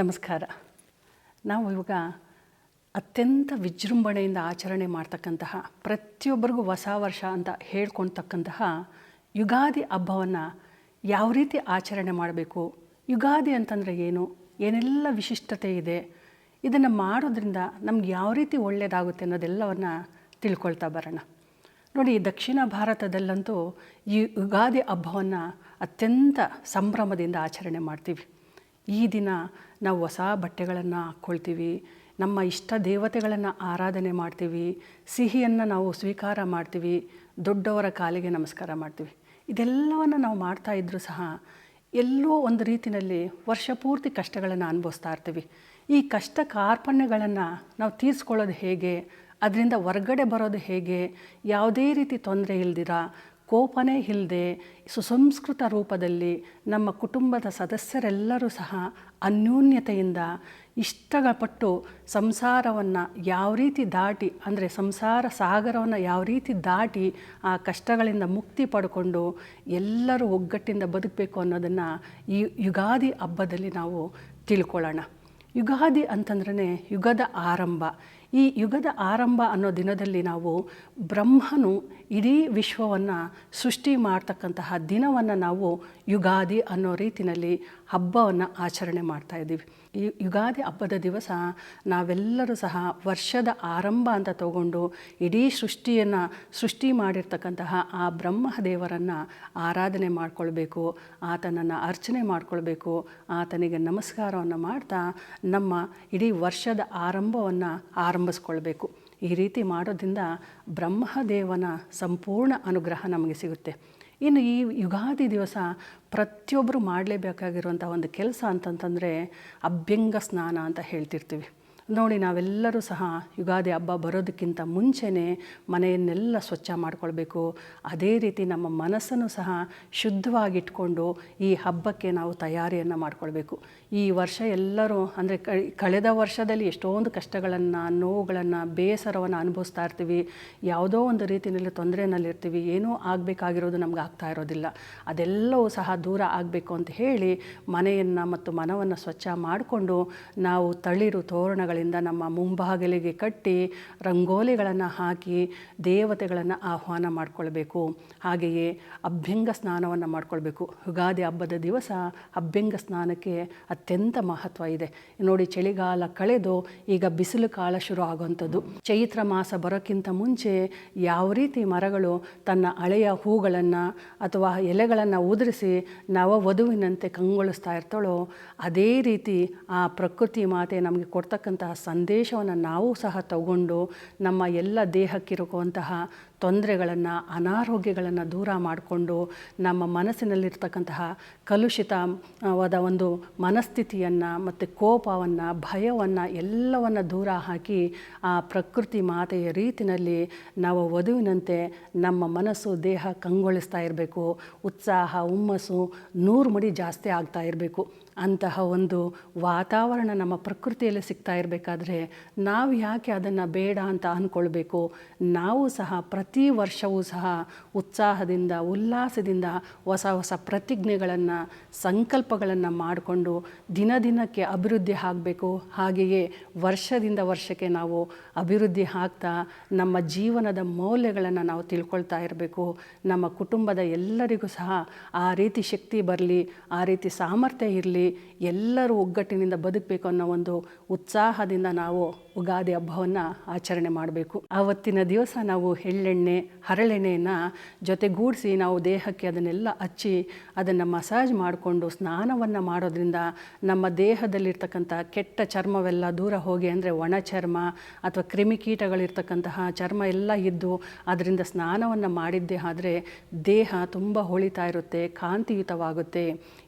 ನಮಸ್ಕಾರ. ನಾವು ಇವಾಗ ಅತ್ಯಂತ ವಿಜೃಂಭಣೆಯಿಂದ ಆಚರಣೆ ಮಾಡ್ತಕ್ಕಂತಹ ಪ್ರತಿಯೊಬ್ಬರಿಗೂ ಹೊಸ ವರ್ಷ ಅಂತ ಹೇಳ್ಕೊಳ್ತಕ್ಕಂತಹ ಯುಗಾದಿ ಹಬ್ಬವನ್ನು ಯಾವ ರೀತಿ ಆಚರಣೆ ಮಾಡಬೇಕು, ಯುಗಾದಿ ಅಂತಂದರೆ ಏನು, ಏನೆಲ್ಲ ವಿಶಿಷ್ಟತೆ ಇದೆ, ಇದನ್ನು ಮಾಡೋದ್ರಿಂದ ನಮ್ಗೆ ಯಾವ ರೀತಿ ಒಳ್ಳೆಯದಾಗುತ್ತೆ ಅನ್ನೋದೆಲ್ಲವನ್ನು ತಿಳ್ಕೊಳ್ತಾ ಬರೋಣ. ನೋಡಿ ದಕ್ಷಿಣ ಭಾರತದಲ್ಲಂತೂ ಈ ಯುಗಾದಿ ಹಬ್ಬವನ್ನು ಅತ್ಯಂತ ಸಂಭ್ರಮದಿಂದ ಆಚರಣೆ ಮಾಡ್ತೀವಿ. ಈ ದಿನ ನಾವು ಹೊಸ ಬಟ್ಟೆಗಳನ್ನು ಹಾಕ್ಕೊಳ್ತೀವಿ, ನಮ್ಮ ಇಷ್ಟ ದೇವತೆಗಳನ್ನು ಆರಾಧನೆ ಮಾಡ್ತೀವಿ, ಸಿಹಿಯನ್ನು ನಾವು ಸ್ವೀಕಾರ ಮಾಡ್ತೀವಿ, ದೊಡ್ಡವರ ಕಾಲಿಗೆ ನಮಸ್ಕಾರ ಮಾಡ್ತೀವಿ. ಇದೆಲ್ಲವನ್ನು ನಾವು ಮಾಡ್ತಾ ಇದ್ದರೂ ಸಹ ಎಲ್ಲೋ ಒಂದು ರೀತಿಯಲ್ಲಿ ವರ್ಷ ಪೂರ್ತಿ ಕಷ್ಟಗಳನ್ನು ಅನುಭವಿಸ್ತಾ ಇರ್ತೀವಿ. ಈ ಕಷ್ಟ ಕಾರ್ಪಣ್ಯಗಳನ್ನು ನಾವು ತೀರಿಸ್ಕೊಳ್ಳೋದು ಹೇಗೆ, ಅದರಿಂದ ಹೊರ್ಗಡೆ ಬರೋದು ಹೇಗೆ, ಯಾವುದೇ ರೀತಿ ತೊಂದರೆ ಇಲ್ದಿರ ಕೋಪನೇ ಇಲ್ಲದೆ ಸುಸಂಸ್ಕೃತ ರೂಪದಲ್ಲಿ ನಮ್ಮ ಕುಟುಂಬದ ಸದಸ್ಯರೆಲ್ಲರೂ ಸಹ ಅನ್ಯೋನ್ಯತೆಯಿಂದ ಇಷ್ಟಪಟ್ಟು ಸಂಸಾರವನ್ನು ಯಾವ ರೀತಿ ದಾಟಿ, ಅಂದರೆ ಸಂಸಾರ ಸಾಗರವನ್ನು ಯಾವ ರೀತಿ ದಾಟಿ ಆ ಕಷ್ಟಗಳಿಂದ ಮುಕ್ತಿ ಪಡ್ಕೊಂಡು ಎಲ್ಲರೂ ಒಗ್ಗಟ್ಟಿಂದ ಬದುಕಬೇಕು ಅನ್ನೋದನ್ನು ಈ ಯುಗಾದಿ ಹಬ್ಬದಲ್ಲಿ ನಾವು ತಿಳ್ಕೊಳ್ಳೋಣ. ಯುಗಾದಿ ಅಂತಂದ್ರೆ ಯುಗದ ಆರಂಭ. ಈ ಯುಗದ ಆರಂಭ ಅನ್ನೋ ದಿನದಲ್ಲಿ ನಾವು ಬ್ರಹ್ಮನು ಇಡೀ ವಿಶ್ವವನ್ನು ಸೃಷ್ಟಿ ಮಾಡ್ತಕ್ಕಂತಹ ದಿನವನ್ನು ನಾವು ಯುಗಾದಿ ಅನ್ನೋ ರೀತಿಯಲ್ಲಿ ಹಬ್ಬವನ್ನು ಆಚರಣೆ ಮಾಡ್ತಾ ಇದ್ದೀವಿ. ಈ ಯುಗಾದಿ ಹಬ್ಬದ ದಿವಸ ನಾವೆಲ್ಲರೂ ಸಹ ವರ್ಷದ ಆರಂಭ ಅಂತ ತಗೊಂಡು ಇಡೀ ಸೃಷ್ಟಿಯನ್ನು ಸೃಷ್ಟಿ ಮಾಡಿರ್ತಕ್ಕಂತಹ ಆ ಬ್ರಹ್ಮದೇವರನ್ನು ಆರಾಧನೆ ಮಾಡಿಕೊಳ್ಬೇಕು, ಆತನನ್ನು ಅರ್ಚನೆ ಮಾಡಿಕೊಳ್ಬೇಕು, ಆತನಿಗೆ ನಮಸ್ಕಾರವನ್ನು ಮಾಡ್ತಾ ನಮ್ಮ ಇಡೀ ವರ್ಷದ ಆರಂಭವನ್ನು ಆರಂಭಿಸ್ಕೊಳ್ಬೇಕು ಈ ರೀತಿ ಮಾಡೋದ್ರಿಂದ ಬ್ರಹ್ಮದೇವನ ಸಂಪೂರ್ಣ ಅನುಗ್ರಹ ನಮಗೆ ಸಿಗುತ್ತೆ. ಇನ್ನು ಈ ಯುಗಾದಿ ದಿವಸ ಪ್ರತಿಯೊಬ್ಬರು ಮಾಡಲೇಬೇಕಾಗಿರುವಂಥ ಒಂದು ಕೆಲಸ ಅಂತಂತಂದರೆ ಅಭ್ಯಂಗ ಸ್ನಾನ ಅಂತ ಹೇಳ್ತಿರ್ತೀವಿ. ನೋಡಿ ನಾವೆಲ್ಲರೂ ಸಹ ಯುಗಾದಿ ಹಬ್ಬ ಬರೋದಕ್ಕಿಂತ ಮುಂಚೆನೇ ಮನೆಯನ್ನೆಲ್ಲ ಸ್ವಚ್ಛ ಮಾಡಿಕೊಳ್ಬೇಕು. ಅದೇ ರೀತಿ ನಮ್ಮ ಮನಸ್ಸನ್ನು ಸಹ ಶುದ್ಧವಾಗಿಟ್ಕೊಂಡು ಈ ಹಬ್ಬಕ್ಕೆ ನಾವು ತಯಾರಿಯನ್ನು ಮಾಡಿಕೊಳ್ಬೇಕು. ಈ ವರ್ಷ ಎಲ್ಲರೂ ಅಂದರೆ ಕಳೆದ ವರ್ಷದಲ್ಲಿ ಎಷ್ಟೊಂದು ಕಷ್ಟಗಳನ್ನು, ನೋವುಗಳನ್ನು, ಬೇಸರವನ್ನು ಅನುಭವಿಸ್ತಾ ಇರ್ತೀವಿ. ಯಾವುದೋ ಒಂದು ರೀತಿಯಲ್ಲಿ ತೊಂದರೆಯಲ್ಲಿರ್ತೀವಿ ಏನೂ ಆಗಬೇಕಾಗಿರೋದು ನಮ್ಗೆ ಆಗ್ತಾ ಇರೋದಿಲ್ಲ. ಅದೆಲ್ಲವೂ ಸಹ ದೂರ ಆಗಬೇಕು ಅಂತ ಹೇಳಿ ಮನೆಯನ್ನು ಮತ್ತು ಮನವನ್ನು ಸ್ವಚ್ಛ ಮಾಡಿಕೊಂಡು ನಾವು ತಳಿರು ತೋರಣಗಳಿಂದ ನಮ್ಮ ಮುಂಬಾಗಿಲಿಗೆ ಕಟ್ಟಿ ರಂಗೋಲಿಗಳನ್ನು ಹಾಕಿ ದೇವತೆಗಳನ್ನು ಆಹ್ವಾನ ಮಾಡಿಕೊಳ್ಬೇಕು. ಹಾಗೆಯೇ ಅಭ್ಯಂಗ ಸ್ನಾನವನ್ನು ಮಾಡಿಕೊಳ್ಬೇಕು. ಯುಗಾದಿ ಹಬ್ಬದ ದಿವಸ ಅಭ್ಯಂಗ ಸ್ನಾನಕ್ಕೆ ಅತ್ಯಂತ ಮಹತ್ವ ಇದೆ. ನೋಡಿ, ಚಳಿಗಾಲ ಕಳೆದು ಈಗ ಬಿಸಿಲು ಕಾಲ ಶುರು ಆಗುವಂಥದ್ದು. ಚೈತ್ರ ಮಾಸ ಬರೋಕ್ಕಿಂತ ಮುಂಚೆ ಯಾವ ರೀತಿ ಮರಗಳು ತನ್ನ ಹಳೆಯ ಹೂಗಳನ್ನು ಅಥವಾ ಎಲೆಗಳನ್ನು ಉದುರಿಸಿ ನವ ವಧುವಿನಂತೆ ಕಂಗೊಳಿಸ್ತಾ ಇರ್ತಾಳೋ, ಅದೇ ರೀತಿ ಆ ಪ್ರಕೃತಿ ಮಾತೆ ನಮಗೆ ಸಂದೇಶವನ್ನು ನಾವು ಸಹ ತಗೊಂಡು ನಮ್ಮ ಎಲ್ಲ ದೇಹಕ್ಕಿರುವಂತಹ ತೊಂದರೆಗಳನ್ನು, ಅನಾರೋಗ್ಯಗಳನ್ನು ದೂರ ಮಾಡಿಕೊಂಡು ನಮ್ಮ ಮನಸ್ಸಿನಲ್ಲಿರ್ತಕ್ಕಂತಹ ಕಲುಷಿತವಾದ ಒಂದು ಮನಸ್ಥಿತಿಯನ್ನು ಮತ್ತು ಕೋಪವನ್ನು, ಭಯವನ್ನು ಎಲ್ಲವನ್ನು ದೂರ ಹಾಕಿ ಆ ಪ್ರಕೃತಿ ಮಾತೆಯ ರೀತಿಯಲ್ಲಿ ನಾವು ವಧುವಿನಂತೆ ನಮ್ಮ ಮನಸ್ಸು, ದೇಹ ಕಂಗೊಳಿಸ್ತಾ ಇರಬೇಕು. ಉತ್ಸಾಹ, ಹುಮ್ಮಸ್ಸು ನೂರು ಮಡಿ ಜಾಸ್ತಿ ಆಗ್ತಾ ಇರಬೇಕು. ಅಂತಹ ಒಂದು ವಾತಾವರಣ ನಮ್ಮ ಪ್ರಕೃತಿಯಲ್ಲಿ ಸಿಗ್ತಾ ಇರಬೇಕಾದ್ರೆ ನಾವು ಯಾಕೆ ಅದನ್ನು ಬೇಡ ಅಂತ ಅಂದ್ಕೊಳ್ಬೇಕು ನಾವು ಸಹ ಪ್ರತಿ ವರ್ಷವೂ ಸಹ ಉತ್ಸಾಹದಿಂದ, ಉಲ್ಲಾಸದಿಂದ ಹೊಸ ಹೊಸ ಪ್ರತಿಜ್ಞೆಗಳನ್ನು, ಸಂಕಲ್ಪಗಳನ್ನು ಮಾಡಿಕೊಂಡು ದಿನ ದಿನಕ್ಕೆ ಅಭಿವೃದ್ಧಿ ಆಗಬೇಕು. ಹಾಗೆಯೇ ವರ್ಷದಿಂದ ವರ್ಷಕ್ಕೆ ನಾವು ಅಭಿವೃದ್ಧಿ ಆಗ್ತಾ ನಮ್ಮ ಜೀವನದ ಮೌಲ್ಯಗಳನ್ನು ನಾವು ತಿಳ್ಕೊಳ್ತಾ ಇರಬೇಕು. ನಮ್ಮ ಕುಟುಂಬದ ಎಲ್ಲರಿಗೂ ಸಹ ಆ ರೀತಿ ಶಕ್ತಿ ಬರಲಿ, ಆ ರೀತಿ ಸಾಮರ್ಥ್ಯ ಇರಲಿ ಎಲ್ಲರೂ ಒಗ್ಗಟ್ಟಿನಿಂದ ಬದುಕಬೇಕು ಅನ್ನೋ ಒಂದು ಉತ್ಸಾಹದಿಂದ ನಾವು ಉಗಾದಿ ಹಬ್ಬವನ್ನು ಆಚರಣೆ ಮಾಡಬೇಕು. ಆವತ್ತಿನ ದಿವಸ ನಾವು ಎಳ್ಳೆಣ್ಣೆ, ಹರಳೆಣ್ಣೆಯನ್ನು ಜೊತೆಗೂಡಿಸಿ ನಾವು ದೇಹಕ್ಕೆ ಅದನ್ನೆಲ್ಲ ಹಚ್ಚಿ ಅದನ್ನು ಮಸಾಜ್ ಮಾಡಿಕೊಂಡು ಸ್ನಾನವನ್ನು ಮಾಡೋದ್ರಿಂದ ನಮ್ಮ ದೇಹದಲ್ಲಿರ್ತಕ್ಕಂಥ ಕೆಟ್ಟ ಚರ್ಮವೆಲ್ಲ ದೂರ ಹೋಗಿ ಅಂದರೆ ಒಣ ಚರ್ಮ ಅಥವಾ ಕ್ರಿಮಿಕೀಟಗಳಿರ್ತಕ್ಕಂತಹ ಚರ್ಮ ಎಲ್ಲ ಇದ್ದು ಅದರಿಂದ ಸ್ನಾನವನ್ನು ಮಾಡಿದ್ದೇ ಆದರೆ ದೇಹ ತುಂಬ ಹೊಳಿತಾ ಇರುತ್ತೆ, ಕಾಂತಿಯುತವಾಗುತ್ತೆ.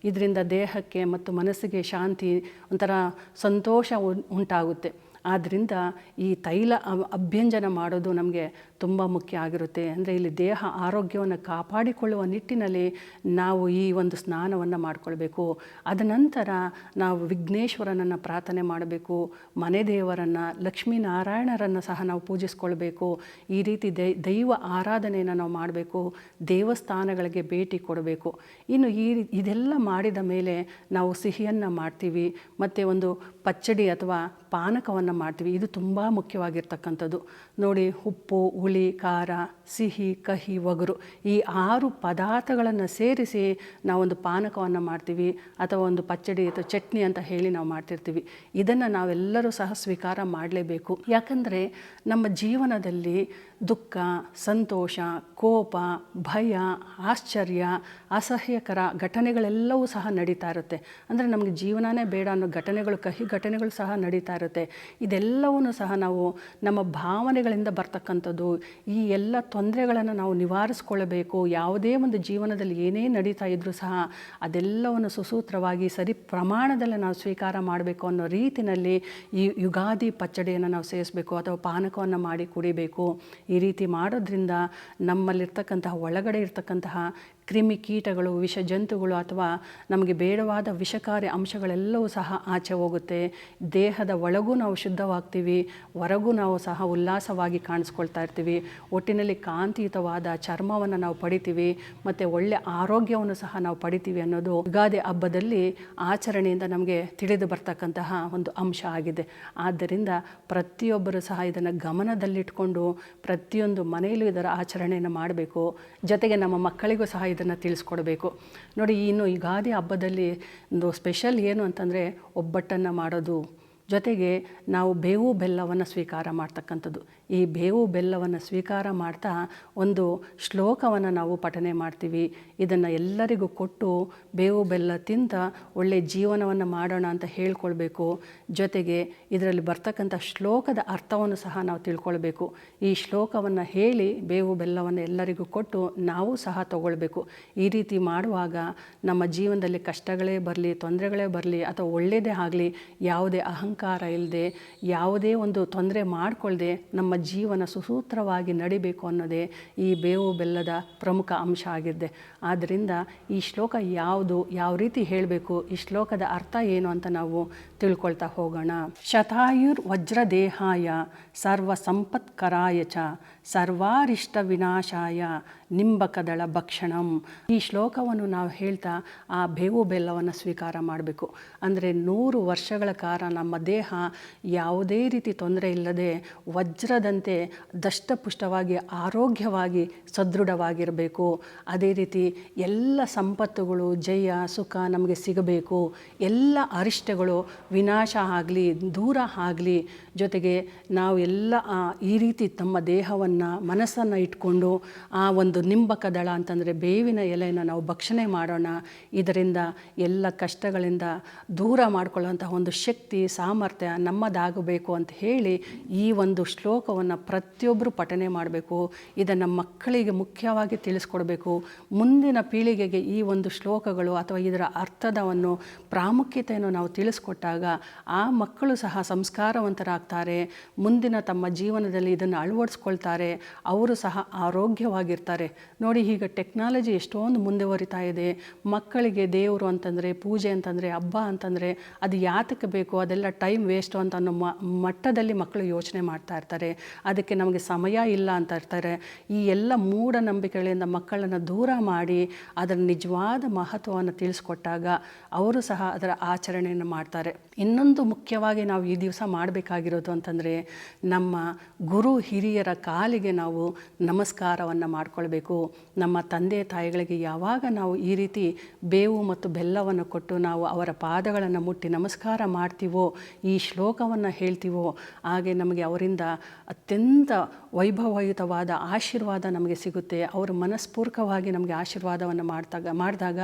ಇದರಿಂದ ದೇಹಕ್ಕೆ ಮತ್ತು ಮನಸ್ಸಿಗೆ ಶಾಂತಿ ಒಂಥರ ಸಂತೋಷ ಉಂಟಾಗುತ್ತೆ. ಆದ್ದರಿಂದ ಈ ತೈಲ ಅಭ್ಯಂಜನ ಮಾಡೋದು ನಮಗೆ ತುಂಬ ಮುಖ್ಯ ಆಗಿರುತ್ತೆ. ಅಂದರೆ ಇಲ್ಲಿ ದೇಹ ಆರೋಗ್ಯವನ್ನು ಕಾಪಾಡಿಕೊಳ್ಳುವ ನಿಟ್ಟಿನಲ್ಲಿ ನಾವು ಈ ಒಂದು ಸ್ನಾನವನ್ನು ಮಾಡಿಕೊಳ್ಬೇಕು. ಅದ ನಂತರ ನಾವು ವಿಘ್ನೇಶ್ವರನನ್ನು ಪ್ರಾರ್ಥನೆ ಮಾಡಬೇಕು. ಮನೆ ದೇವರನ್ನು, ಲಕ್ಷ್ಮೀನಾರಾಯಣರನ್ನು ಸಹ ನಾವು ಪೂಜಿಸ್ಕೊಳ್ಬೇಕು. ಈ ರೀತಿ ದೈವ ಆರಾಧನೆಯನ್ನು ನಾವು ಮಾಡಬೇಕು. ದೇವಸ್ಥಾನಗಳಿಗೆ ಭೇಟಿ ಕೊಡಬೇಕು. ಇನ್ನು ಈ ಇದೆಲ್ಲ ಮಾಡಿದ ಮೇಲೆ ನಾವು ಸಿಹಿಯನ್ನು ಮಾಡ್ತೀವಿ. ಮತ್ತು ಒಂದು ಪಚ್ಚಡಿ ಅಥವಾ ಪಾನಕವನ್ನು ಮಾಡ್ತೀವಿ. ಇದು ತುಂಬ ಮುಖ್ಯವಾಗಿರ್ತಕ್ಕಂಥದ್ದು. ನೋಡಿ, ಉಪ್ಪು, ಹುಳಿ, ಖಾರ, ಸಿಹಿ, ಕಹಿ, ಒಗರು ಈ ಆರು ಪದಾರ್ಥಗಳನ್ನು ಸೇರಿಸಿ ನಾವೊಂದು ಪಾನಕವನ್ನು ಮಾಡ್ತೀವಿ ಅಥವಾ ಒಂದು ಪಚ್ಚಡಿ ಅಥವಾ ಚಟ್ನಿ ಅಂತ ಹೇಳಿ ನಾವು ಮಾಡ್ತಿರ್ತೀವಿ. ಇದನ್ನು ನಾವೆಲ್ಲರೂ ಸಹ ಸ್ವೀಕಾರ ಮಾಡಲೇಬೇಕು. ಯಾಕಂದರೆ ನಮ್ಮ ಜೀವನದಲ್ಲಿ ದುಃಖ, ಸಂತೋಷ, ಕೋಪ, ಭಯ, ಆಶ್ಚರ್ಯ, ಅಸಹ್ಯಕರ ಘಟನೆಗಳೆಲ್ಲವೂ ಸಹ ನಡೀತಾ ಇರುತ್ತೆ. ಅಂದರೆ ನಮಗೆ ಜೀವನನೇ ಬೇಡ ಅನ್ನೋ ಘಟನೆಗಳು, ಕಹಿ ಘಟನೆಗಳು ಸಹ ನಡೀತಾ ಇರುತ್ತೆ. ಇದೆಲ್ಲವೂ ಸಹ ನಾವು ನಮ್ಮ ಭಾವನೆಗಳಿಂದ ಬರ್ತಕ್ಕಂಥದ್ದು, ಈ ಎಲ್ಲ ತೊಂದರೆಗಳನ್ನು ನಾವು ನಿವಾರಿಸ್ಕೊಳ್ಳಬೇಕು. ಯಾವುದೇ ಒಂದು ಜೀವನದಲ್ಲಿ ಏನೇ ನಡೀತಾ ಇದ್ದರೂ ಸಹ ಅದೆಲ್ಲವನ್ನು ಸುಸೂತ್ರವಾಗಿ ಸರಿ ಪ್ರಮಾಣದಲ್ಲಿ ನಾವು ಸ್ವೀಕಾರ ಮಾಡಬೇಕು ಅನ್ನೋ ರೀತಿಯಲ್ಲಿ ಈ ಯುಗಾದಿ ಪಚ್ಚಡಿಯನ್ನು ನಾವು ಸೇವಿಸಬೇಕು ಅಥವಾ ಪಾನಕವನ್ನು ಮಾಡಿ ಕುಡಿಬೇಕು. ಈ ರೀತಿ ಮಾಡೋದ್ರಿಂದ ನಮ್ಮಲ್ಲಿರ್ತಕ್ಕಂತಹ, ಒಳಗಡೆ ಇರ್ತಕ್ಕಂತಹ ಕ್ರಿಮಿ ಕೀಟಗಳು ವಿಷ ಜಂತುಗಳು ಅಥವಾ ನಮಗೆ ಬೇಡವಾದ ವಿಷಕಾರಿ ಅಂಶಗಳೆಲ್ಲವೂ ಸಹ ಆಚೆ ಹೋಗುತ್ತೆ. ದೇಹದ ಒಳಗೂ ನಾವು ಶುದ್ಧವಾಗ್ತೀವಿ, ಹೊರಗೂ ನಾವು ಸಹ ಉಲ್ಲಾಸವಾಗಿ ಕಾಣಿಸ್ಕೊಳ್ತಾ ಇರ್ತೀವಿ. ಒಟ್ಟಿನಲ್ಲಿ ಕಾಂತಿಯುತವಾದ ಚರ್ಮವನ್ನು ನಾವು ಪಡಿತೀವಿ, ಮತ್ತು ಒಳ್ಳೆ ಆರೋಗ್ಯವನ್ನು ಸಹ ನಾವು ಪಡಿತೀವಿ ಅನ್ನೋದು ಯುಗಾದಿ ಹಬ್ಬದಲ್ಲಿ ಆಚರಣೆಯಿಂದ ನಮಗೆ ತಿಳಿದು ಬರ್ತಕ್ಕಂತಹ ಒಂದು ಅಂಶ ಆಗಿದೆ. ಆದ್ದರಿಂದ ಪ್ರತಿಯೊಬ್ಬರು ಸಹ ಇದನ್ನು ಗಮನದಲ್ಲಿಟ್ಕೊಂಡು ಪ್ರತಿಯೊಂದು ಮನೆಯಲ್ಲೂ ಇದರ ಆಚರಣೆಯನ್ನು ಮಾಡಬೇಕು. ಜೊತೆಗೆ ನಮ್ಮ ಮಕ್ಕಳಿಗೂ ಸಹ ಇದನ್ನು ತಿಳಿಸ್ಕೊಡ್ಬೇಕು. ನೋಡಿ, ಇನ್ನು ಯುಗಾದಿ ಹಬ್ಬದಲ್ಲಿ ಒಂದು ಸ್ಪೆಷಲ್ ಏನು ಅಂತಂದರೆ ಒಬ್ಬಟ್ಟನ್ನು ಮಾಡೋದು. ಜೊತೆಗೆ ನಾವು ಬೇವು ಬೆಲ್ಲವನ್ನು ಸ್ವೀಕಾರ ಮಾಡ್ತಕ್ಕಂಥದ್ದು. ಈ ಬೇವು ಬೆಲ್ಲವನ್ನು ಸ್ವೀಕಾರ ಮಾಡ್ತಾ ಒಂದು ಶ್ಲೋಕವನ್ನು ನಾವು ಪಠನೆ ಮಾಡ್ತೀವಿ. ಇದನ್ನು ಎಲ್ಲರಿಗೂ ಕೊಟ್ಟು ಬೇವು ಬೆಲ್ಲ ತಿಂತ ಒಳ್ಳೆಯ ಜೀವನವನ್ನು ಮಾಡೋಣ ಅಂತ ಹೇಳ್ಕೊಳ್ಬೇಕು. ಜೊತೆಗೆ ಇದರಲ್ಲಿ ಬರ್ತಕ್ಕಂಥ ಶ್ಲೋಕದ ಅರ್ಥವನ್ನು ಸಹ ನಾವು ತಿಳ್ಕೊಳ್ಬೇಕು. ಈ ಶ್ಲೋಕವನ್ನು ಹೇಳಿ ಬೇವು ಬೆಲ್ಲವನ್ನು ಎಲ್ಲರಿಗೂ ಕೊಟ್ಟು ನಾವು ಸಹ ತಗೊಳ್ಬೇಕು. ಈ ರೀತಿ ಮಾಡುವಾಗ ನಮ್ಮ ಜೀವನದಲ್ಲಿ ಕಷ್ಟಗಳೇ ಬರಲಿ, ತೊಂದರೆಗಳೇ ಬರಲಿ ಅಥವಾ ಒಳ್ಳೆಯದೇ ಆಗಲಿ, ಯಾವುದೇ ಅಹಂಕಾರ ಇಲ್ಲದೆ ಯಾವುದೇ ಒಂದು ತೊಂದರೆ ಮಾಡಿಕೊಳ್ಳದೆ ನಮ್ಮ ಜೀವನ ಸುಸೂತ್ರವಾಗಿ ನಡಿಬೇಕು ಅನ್ನೋದೇ ಈ ಬೇವು ಬೆಲ್ಲದ ಪ್ರಮುಖ ಅಂಶ ಆಗಿದೆ ಆದ್ದರಿಂದ ಈ ಶ್ಲೋಕ ಯಾವುದು, ಯಾವ ರೀತಿ ಹೇಳಬೇಕು, ಈ ಶ್ಲೋಕದ ಅರ್ಥ ಏನು ಅಂತ ನಾವು ತಿಳ್ಕೊಳ್ತಾ ಹೋಗೋಣ. ಶತಾಯುರ್ ವಜ್ರದೇಹಾಯ ಸರ್ವ ಸಂಪತ್ಕರಾಯ ಚ ಸರ್ವಾರಿಷ್ಟ ವಿನಾಶಾಯ ನಿಂಬಕದಳ ಭಕ್ಷಣಂ. ಈ ಶ್ಲೋಕವನ್ನು ನಾವು ಹೇಳ್ತಾ ಆ ಬೇವು ಬೆಲ್ಲವನ್ನು ಸ್ವೀಕಾರ ಮಾಡಬೇಕು. ಅಂದರೆ ನೂರು ವರ್ಷಗಳ ಕಾಲ ನಮ್ಮ ದೇಹ ಯಾವುದೇ ರೀತಿ ತೊಂದರೆ ಇಲ್ಲದೆ ವಜ್ರದಂತೆ ದಷ್ಟಪುಷ್ಟವಾಗಿ ಆರೋಗ್ಯವಾಗಿ ಸದೃಢವಾಗಿರಬೇಕು. ಅದೇ ರೀತಿ ಎಲ್ಲ ಸಂಪತ್ತುಗಳು, ಜಯ, ಸುಖ ನಮಗೆ ಸಿಗಬೇಕು. ಎಲ್ಲ ಅರಿಷ್ಟಗಳು ವಿನಾಶ ಆಗಲಿ, ದೂರ ಆಗಲಿ ಜೊತೆಗೆ ನಾವು ಎಲ್ಲ ಈ ರೀತಿ ತಮ್ಮ ದೇಹವನ್ನು ಮನಸ್ಸನ್ನು ಇಟ್ಕೊಂಡು ಆ ಒಂದು ನಿಂಬಕ ದಳ ಅಂತಂದರೆ ಬೇವಿನ ಎಲೆಯನ್ನು ನಾವು ಭಕ್ಷಣೆ ಮಾಡೋಣ, ಇದರಿಂದ ಎಲ್ಲ ಕಷ್ಟಗಳಿಂದ ದೂರ ಮಾಡಿಕೊಳ್ಳುವಂತಹ ಒಂದು ಶಕ್ತಿ, ಸಾಮರ್ಥ್ಯ ನಮ್ಮದಾಗಬೇಕು ಅಂತ ಹೇಳಿ ಈ ಒಂದು ಶ್ಲೋಕವನ್ನು ಪ್ರತಿಯೊಬ್ಬರು ಪಠನೆ ಮಾಡಬೇಕು. ಇದನ್ನು ಮಕ್ಕಳಿಗೆ ಮುಖ್ಯವಾಗಿ ತಿಳಿಸ್ಕೊಡ್ಬೇಕು. ಮುಂದಿನ ಪೀಳಿಗೆಗೆ ಈ ಒಂದು ಶ್ಲೋಕಗಳು ಅಥವಾ ಇದರ ಅರ್ಥದವನ್ನು, ಪ್ರಾಮುಖ್ಯತೆಯನ್ನು ನಾವು ತಿಳಿಸ್ಕೊಟ್ಟಾಗ ಆ ಮಕ್ಕಳು ಸಹ ಸಂಸ್ಕಾರವಂತರಾಗ್ತಾರೆ. ಮುಂದಿನ ತಮ್ಮ ಜೀವನದಲ್ಲಿ ಇದನ್ನು ಅಳವಡಿಸ್ಕೊಳ್ತಾರೆ. ಅವರು ಸಹ ಆರೋಗ್ಯವಾಗಿರ್ತಾರೆ. ನೋಡಿ ಈಗ ಟೆಕ್ನಾಲಜಿ ಎಷ್ಟೊಂದು ಮುಂದುವರಿತಾ ಇದೆ. ಮಕ್ಕಳಿಗೆ ದೇವರು ಅಂತಂದರೆ, ಪೂಜೆ ಅಂತಂದರೆ, ಹಬ್ಬ ಅಂತಂದರೆ ಅದು ಯಾತಕ್ಕೆ ಬೇಕು? ಅದೆಲ್ಲ ಟೈಮ್ ವೇಸ್ಟು ಅಂತ ಅನ್ನೋ ಮಟ್ಟದಲ್ಲಿ ಮಕ್ಕಳು ಯೋಚನೆ ಮಾಡ್ತಾ ಇರ್ತಾರೆ. ಅದಕ್ಕೆ ನಮಗೆ ಸಮಯ ಇಲ್ಲ ಅಂತ ಇರ್ತಾರೆ. ಈ ಎಲ್ಲ ಮೂಢನಂಬಿಕೆಗಳಿಂದ ಮಕ್ಕಳನ್ನು ದೂರ ಮಾಡಿ ಅದರ ನಿಜವಾದ ಮಹತ್ವವನ್ನು ತಿಳಿಸ್ಕೊಟ್ಟಾಗ ಅವರು ಸಹ ಅದರ ಆಚರಣೆಯನ್ನು ಮಾಡ್ತಾರೆ. ಇನ್ನೊಂದು ಮುಖ್ಯವಾಗಿ ನಾವು ಈ ದಿವಸ ಮಾಡಬೇಕಾಗಿರೋದು ಅಂತಂದರೆ, ನಮ್ಮ ಗುರು ಹಿರಿಯರ ಕಾಲಿಗೆ ನಾವು ನಮಸ್ಕಾರವನ್ನು ಮಾಡಿಕೊಳ್ಬೇಕು. ನಮ್ಮ ತಂದೆ ತಾಯಿಗಳಿಗೆ ಯಾವಾಗ ನಾವು ಈ ರೀತಿ ಬೇವು ಮತ್ತು ಬೆಲ್ಲವನ್ನು ಕೊಟ್ಟು ನಾವು ಅವರ ಪಾದಗಳನ್ನು ಮುಟ್ಟಿ ನಮಸ್ಕಾರ ಮಾಡ್ತೀವೋ, ಈ ಶ್ಲೋಕವನ್ನು ಹೇಳ್ತೀವೋ, ಹಾಗೆ ನಮಗೆ ಅವರಿಂದ ಅತ್ಯಂತ ವೈಭವಯುತವಾದ ಆಶೀರ್ವಾದ ನಮಗೆ ಸಿಗುತ್ತೆ. ಅವರು ಮನಸ್ಪೂರ್ಕವಾಗಿ ನಮಗೆ ಆಶೀರ್ವಾದವನ್ನು ಮಾಡ್ದಾಗ ಮಾಡಿದಾಗ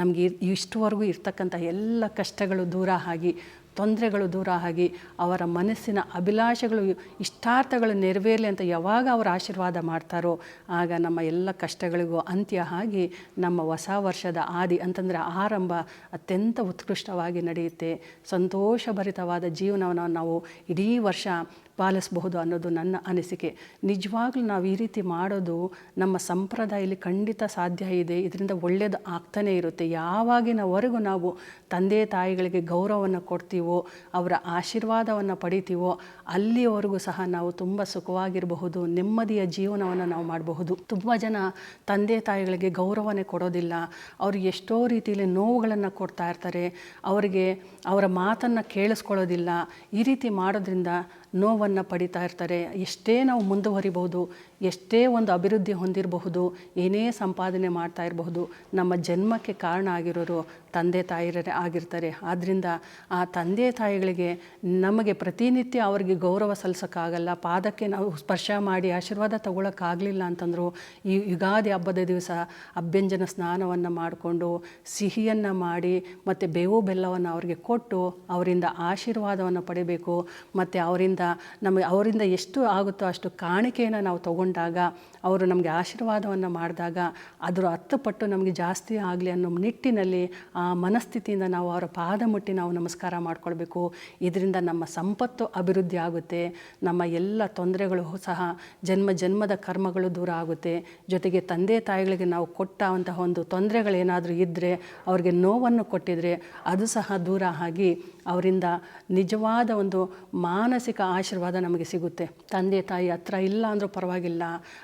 ನಮಗೆ ಇಷ್ಟುವರೆಗೂ ಇರ್ತಕ್ಕಂಥ ಎಲ್ಲ ಕಷ್ಟಗಳು ದೂರ ಆಗಿ ತೊಂದರೆಗಳು ದೂರ ಆಗಿ ಅವರ ಮನಸ್ಸಿನ ಅಭಿಲಾಷೆಗಳು, ಇಷ್ಟಾರ್ಥಗಳು ನೆರವೇರಲಿ ಅಂತ ಯಾವಾಗ ಅವರು ಆಶೀರ್ವಾದ ಮಾಡ್ತಾರೋ, ಆಗ ನಮ್ಮ ಎಲ್ಲ ಕಷ್ಟಗಳಿಗೂ ಅಂತ್ಯ ಆಗಿ ನಮ್ಮ ಹೊಸ ವರ್ಷದ ಆದಿ ಅಂತಂದರೆ ಆರಂಭ ಅತ್ಯಂತ ಉತ್ಕೃಷ್ಟವಾಗಿ ನಡೆಯುತ್ತೆ. ಸಂತೋಷಭರಿತವಾದ ಜೀವನವನ್ನು ನಾವು ಇಡೀ ವರ್ಷ ಪಾಲಿಸಬಹುದು ಅನ್ನೋದು ನನ್ನ ಅನಿಸಿಕೆ. ನಿಜವಾಗ್ಲೂ ನಾವು ಈ ರೀತಿ ಮಾಡೋದು ನಮ್ಮ ಸಂಪ್ರದಾಯದಲ್ಲಿ ಖಂಡಿತ ಸಾಧ್ಯ ಇದೆ. ಇದರಿಂದ ಒಳ್ಳೆಯದು ಆಗ್ತಾನೇ ಇರುತ್ತೆ. ಯಾವಾಗಿನವರೆಗೂ ನಾವು ತಂದೆ ತಾಯಿಗಳಿಗೆ ಗೌರವವನ್ನು ಕೊಡ್ತೀವೋ, ಅವರ ಆಶೀರ್ವಾದವನ್ನು ಪಡಿತೀವೋ ಅಲ್ಲಿಯವರೆಗೂ ಸಹ ನಾವು ತುಂಬ ಸುಖವಾಗಿರಬಹುದು, ನೆಮ್ಮದಿಯ ಜೀವನವನ್ನು ನಾವು ಮಾಡಬಹುದು. ತುಂಬ ಜನ ತಂದೆ ತಾಯಿಗಳಿಗೆ ಗೌರವನೇ ಕೊಡೋದಿಲ್ಲ. ಅವರು ಎಷ್ಟೋ ರೀತಿಯಲ್ಲಿ ನೋವುಗಳನ್ನು ಕೊಡ್ತಾ ಇರ್ತಾರೆ. ಅವರಿಗೆ ಅವರ ಮಾತನ್ನು ಕೇಳಿಸ್ಕೊಳ್ಳೋದಿಲ್ಲ. ಈ ರೀತಿ ಮಾಡೋದ್ರಿಂದ ನೋವನ್ನು ಪಡಿತಾ ಇರ್ತಾರೆ. ಎಷ್ಟೇ ನಾವು ಮುಂದುವರಿಬಹುದು, ಎಷ್ಟೇ ಒಂದು ಅಭಿವೃದ್ಧಿ ಹೊಂದಿರಬಹುದು, ಏನೇ ಸಂಪಾದನೆ ಮಾಡ್ತಾ ಇರಬಹುದು, ನಮ್ಮ ಜನ್ಮಕ್ಕೆ ಕಾರಣ ಆಗಿರೋರು ತಂದೆ ತಾಯಿರೇ ಆಗಿರ್ತಾರೆ. ಆದ್ದರಿಂದ ಆ ತಂದೆ ತಾಯಿಗಳಿಗೆ ನಮಗೆ ಪ್ರತಿನಿತ್ಯ ಅವರಿಗೆ ಗೌರವ ಸಲ್ಲಿಸೋಕ್ಕಾಗಲ್ಲ ಪಾದಕ್ಕೆ ನಾವು ಸ್ಪರ್ಶ ಮಾಡಿ ಆಶೀರ್ವಾದ ತಗೊಳ್ಳೋಕ್ಕಾಗಲಿಲ್ಲ ಅಂತಂದರು ಈ ಯುಗಾದಿ ಹಬ್ಬದ ದಿವಸ ಅಭ್ಯಂಜನ ಸ್ನಾನವನ್ನು ಮಾಡಿಕೊಂಡು ಸಿಹಿಯನ್ನು ಮಾಡಿ ಮತ್ತು ಬೇವು ಬೆಲ್ಲವನ್ನು ಅವರಿಗೆ ಕೊಟ್ಟು ಅವರಿಂದ ಆಶೀರ್ವಾದವನ್ನು ಪಡಿಬೇಕು. ಮತ್ತು ಅವರಿಂದ ನಮಗೆ ಅವರಿಂದ ಎಷ್ಟು ಆಗುತ್ತೋ ಅಷ್ಟು ಕಾಣಿಕೆಯನ್ನು ನಾವು ತಗೊಂಡಾಗ, ಅವರು ನಮಗೆ ಆಶೀರ್ವಾದವನ್ನು ಮಾಡಿದಾಗ, ಅದರ ಅರ್ಥಪಟ್ಟು ಪಟ್ಟು ನಮಗೆ ಜಾಸ್ತಿ ಆಗಲಿ ಅನ್ನೋ ನಿಟ್ಟಿನಲ್ಲಿ ಆ ಮನಸ್ಥಿತಿಯಿಂದ ನಾವು ಅವರ ಪಾದ ಮುಟ್ಟಿ ನಾವು ನಮಸ್ಕಾರ ಮಾಡಿಕೊಳ್ಬೇಕು. ಇದರಿಂದ ನಮ್ಮ ಸಂಪತ್ತು ಅಭಿವೃದ್ಧಿ ಆಗುತ್ತೆ. ನಮ್ಮ ಎಲ್ಲ ತೊಂದರೆಗಳು ಸಹ ಜನ್ಮ ಜನ್ಮದ ಕರ್ಮಗಳು ದೂರ ಆಗುತ್ತೆ. ಜೊತೆಗೆ ತಂದೆ ತಾಯಿಗಳಿಗೆ ನಾವು ಕೊಟ್ಟಂತಹ ಒಂದು ತೊಂದರೆಗಳೇನಾದರೂ ಇದ್ದರೆ ಅವ್ರಿಗೆ ನೋವನ್ನು ಕೊಟ್ಟಿದರೆ, ಅದು ಸಹ ದೂರ ಆಗಿ ಅವರಿಂದ ನಿಜವಾದ ಒಂದು ಮಾನಸಿಕ ಆಶೀರ್ವಾದ ನಮಗೆ ಸಿಗುತ್ತೆ. ತಂದೆ, ತಾಯಿ ಹತ್ರ ಇಲ್ಲ ಅಂದರೂ ಪರವಾಗಿಲ್ಲ,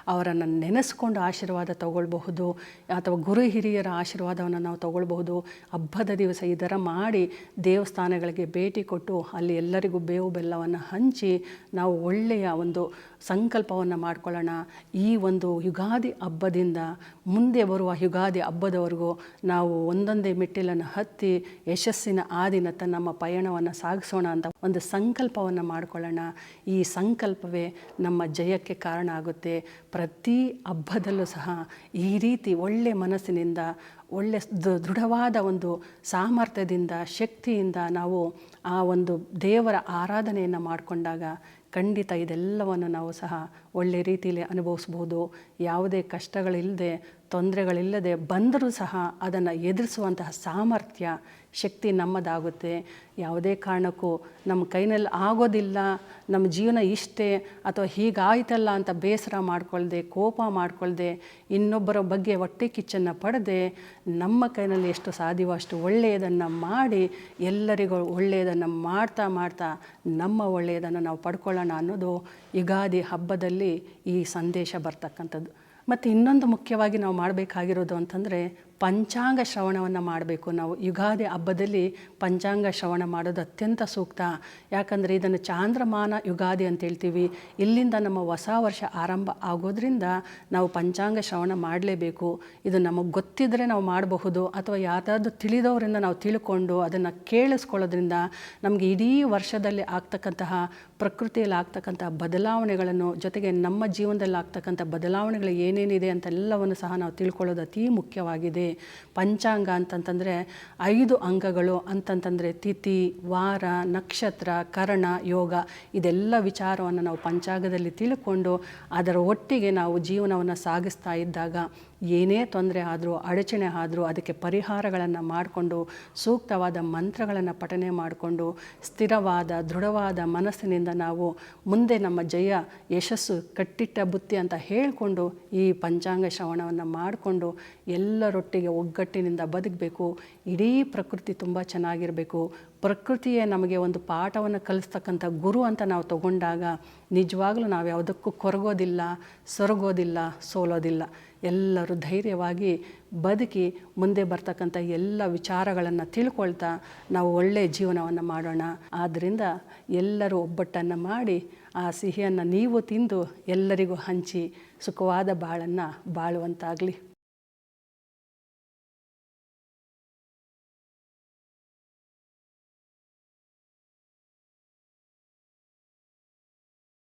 ಅವರನ್ನು ನೆನೆಸ್ಕೊಂಡು ಆಶೀರ್ವಾದ ತಗೊಳ್ಬಹುದು ಅಥವಾ ಗುರು ಹಿರಿಯರ ಆಶೀರ್ವಾದವನ್ನು ನಾವು ತಗೊಳ್ಬಹುದು. ಹಬ್ಬದ ದಿವಸ ಥರ ಮಾಡಿ ದೇವಸ್ಥಾನಗಳಿಗೆ ಭೇಟಿ ಕೊಟ್ಟು ಅಲ್ಲಿ ಎಲ್ಲರಿಗೂ ಬೇವು ಬೆಲ್ಲವನ್ನು ಹಂಚಿ ನಾವು ಒಳ್ಳೆಯ ಒಂದು ಸಂಕಲ್ಪವನ್ನು ಮಾಡಿಕೊಳ್ಳೋಣ. ಈ ಒಂದು ಯುಗಾದಿ ಹಬ್ಬದಿಂದ ಮುಂದೆ ಬರುವ ಯುಗಾದಿ ಹಬ್ಬದವರೆಗೂ ನಾವು ಒಂದೊಂದೇ ಮೆಟ್ಟಿಲನ್ನು ಹತ್ತಿ ಯಶಸ್ಸಿನ ಆದಿನತ್ತ ನಮ್ಮ ಪಯಣವನ್ನು ಸಾಗಿಸೋಣ ಅಂತ ಒಂದು ಸಂಕಲ್ಪವನ್ನು ಮಾಡಿಕೊಳ್ಳೋಣ. ಈ ಸಂಕಲ್ಪವೇ ನಮ್ಮ ಜಯಕ್ಕೆ ಕಾರಣ ಆಗುತ್ತೆ. ಪ್ರತಿ ಹಬ್ಬದಲ್ಲೂ ಸಹ ಈ ರೀತಿ ಒಳ್ಳೆ ಮನಸ್ಸಿನಿಂದ, ಒಳ್ಳೆ ದೃಢವಾದ ಒಂದು ಸಾಮರ್ಥ್ಯದಿಂದ, ಶಕ್ತಿಯಿಂದ ನಾವು ಆ ಒಂದು ದೇವರ ಆರಾಧನೆಯನ್ನು ಮಾಡಿಕೊಂಡಾಗ ಖಂಡಿತ ಇದೆಲ್ಲವನ್ನು ನಾವು ಸಹ ಒಳ್ಳೆ ರೀತಿಯಲ್ಲಿ ಅನುಭವಿಸ್ಬೋದು. ಯಾವುದೇ ಕಷ್ಟಗಳಿಲ್ಲದೆ ತೊಂದರೆಗಳಿಲ್ಲದೆ ಬಂದರೂ ಸಹ ಅದನ್ನು ಎದುರಿಸುವಂತಹ ಸಾಮರ್ಥ್ಯ, ಶಕ್ತಿ ನಮ್ಮದಾಗುತ್ತೆ. ಯಾವುದೇ ಕಾರಣಕ್ಕೂ ನಮ್ಮ ಕೈನಲ್ಲಿ ಆಗೋದಿಲ್ಲ, ನಮ್ಮ ಜೀವನ ಇಷ್ಟೇ ಅಥವಾ ಹೀಗಾಯ್ತಲ್ಲ ಅಂತ ಬೇಸರ ಮಾಡ್ಕೊಳ್ದೆ, ಕೋಪ ಮಾಡ್ಕೊಳ್ದೆ, ಇನ್ನೊಬ್ಬರ ಬಗ್ಗೆ ಹೊಟ್ಟೆ ಕಿಚ್ಚನ್ನು ಪಡೆದೆ ನಮ್ಮ ಕೈನಲ್ಲಿ ಎಷ್ಟು ಸಾಧ್ಯವೋ ಅಷ್ಟು ಒಳ್ಳೆಯದನ್ನು ಮಾಡಿ ಎಲ್ಲರಿಗೂ ಒಳ್ಳೆಯದನ್ನು ಮಾಡ್ತಾ ಮಾಡ್ತಾ ನಮ್ಮ ಒಳ್ಳೆಯದನ್ನು ನಾವು ಪಡ್ಕೊಳ್ಳೋಣ ಅನ್ನೋದು ಯುಗಾದಿ ಹಬ್ಬದಲ್ಲಿ ಈ ಸಂದೇಶ ಬರ್ತಕ್ಕಂಥದ್ದು. ಮತ್ತು ಇನ್ನೊಂದು ಮುಖ್ಯವಾಗಿ ನಾವು ಮಾಡಬೇಕಾಗಿರೋದು ಅಂತಂದರೆ ಪಂಚಾಂಗ ಶ್ರವಣವನ್ನು ಮಾಡಬೇಕು. ನಾವು ಯುಗಾದಿ ಹಬ್ಬದಲ್ಲಿ ಪಂಚಾಂಗ ಶ್ರವಣ ಮಾಡೋದು ಅತ್ಯಂತ ಸೂಕ್ತ. ಯಾಕಂದರೆ ಇದನ್ನು ಚಾಂದ್ರಮಾನ ಯುಗಾದಿ ಅಂತ ಹೇಳ್ತೀವಿ. ಇಲ್ಲಿಂದ ನಮ್ಮ ಹೊಸ ವರ್ಷ ಆರಂಭ ಆಗೋದ್ರಿಂದ ನಾವು ಪಂಚಾಂಗ ಶ್ರವಣ ಮಾಡಲೇಬೇಕು. ಇದು ನಮಗೆ ಗೊತ್ತಿದ್ದರೆ ನಾವು ಮಾಡಬಹುದು, ಅಥವಾ ಯಾರಾದರೂ ತಿಳಿದವರಿಂದ ನಾವು ತಿಳ್ಕೊಂಡು ಅದನ್ನು ಕೇಳಿಸ್ಕೊಳ್ಳೋದ್ರಿಂದ ನಮಗೆ ಇಡೀ ವರ್ಷದಲ್ಲಿ ಆಗ್ತಕ್ಕಂತಹ ಪ್ರಕೃತಿಯಲ್ಲಿ ಆಗ್ತಕ್ಕಂಥ ಬದಲಾವಣೆಗಳನ್ನು ಜೊತೆಗೆ ನಮ್ಮ ಜೀವನದಲ್ಲಿ ಆಗ್ತಕ್ಕಂಥ ಬದಲಾವಣೆಗಳು ಏನೇನಿದೆ ಅಂತೆಲ್ಲವನ್ನು ಸಹ ನಾವು ತಿಳ್ಕೊಳ್ಳೋದು ಅತೀ ಮುಖ್ಯವಾಗಿದೆ. ಪಂಚಾಂಗ ಅಂತಂತಂದರೆ ಐದು ಅಂಗಗಳು ಅಂತಂತಂದರೆ ತಿಥಿ, ವಾರ, ನಕ್ಷತ್ರ, ಕರಣ, ಯೋಗ ಇದೆಲ್ಲ ವಿಚಾರವನ್ನು ನಾವು ಪಂಚಾಂಗದಲ್ಲಿ ತಿಳ್ಕೊಂಡು ಅದರ ಒಟ್ಟಿಗೆ ನಾವು ಜೀವನವನ್ನು ಸಾಗಿಸ್ತಾ ಇದ್ದಾಗ ಏನೇ ತೊಂದರೆ ಆದರೂ, ಅಡಚಣೆ ಆದರೂ ಅದಕ್ಕೆ ಪರಿಹಾರಗಳನ್ನು ಮಾಡಿಕೊಂಡು, ಸೂಕ್ತವಾದ ಮಂತ್ರಗಳನ್ನು ಪಠನೆ ಮಾಡಿಕೊಂಡು, ಸ್ಥಿರವಾದ, ದೃಢವಾದ ಮನಸ್ಸಿನಿಂದ ನಾವು ಮುಂದೆ ನಮ್ಮ ಜಯ, ಯಶಸ್ಸು, ಕಟ್ಟಿಟ್ಟ ಬುತ್ತಿ ಅಂತ ಹೇಳಿಕೊಂಡು ಈ ಪಂಚಾಂಗ ಶ್ರವಣವನ್ನು ಮಾಡಿಕೊಂಡು ಎಲ್ಲರೊಟ್ಟಿಗೆ ಒಗ್ಗಟ್ಟಿನಿಂದ ಬದುಕಬೇಕು. ಇಡೀ ಪ್ರಕೃತಿ ತುಂಬ ಚೆನ್ನಾಗಿರಬೇಕು. ಪ್ರಕೃತಿಯೇ ನಮಗೆ ಒಂದು ಪಾಠವನ್ನು ಕಲಿಸ್ತಕ್ಕಂಥ ಗುರು ಅಂತ ನಾವು ತಗೊಂಡಾಗ ನಿಜವಾಗ್ಲೂ ನಾವು ಯಾವುದಕ್ಕೂ ಕೊರಗೋದಿಲ್ಲ, ಸೊರಗೋದಿಲ್ಲ, ಸೋಲೋದಿಲ್ಲ. ಎಲ್ಲರೂ ಧೈರ್ಯವಾಗಿ ಬದುಕಿ ಮುಂದೆ ಬರ್ತಕ್ಕಂಥ ಎಲ್ಲ ವಿಚಾರಗಳನ್ನು ತಿಳ್ಕೊಳ್ತಾ ನಾವು ಒಳ್ಳೆಯ ಜೀವನವನ್ನು ಮಾಡೋಣ. ಆದ್ದರಿಂದ ಎಲ್ಲರೂ ಒಬ್ಬಟ್ಟನ್ನು ಮಾಡಿ ಆ ಸಿಹಿಯನ್ನು ನೀವು ತಿಂದು ಎಲ್ಲರಿಗೂ ಹಂಚಿ ಸುಖವಾದ ಬಾಳನ್ನು ಬಾಳುವಂತಾಗಲಿ.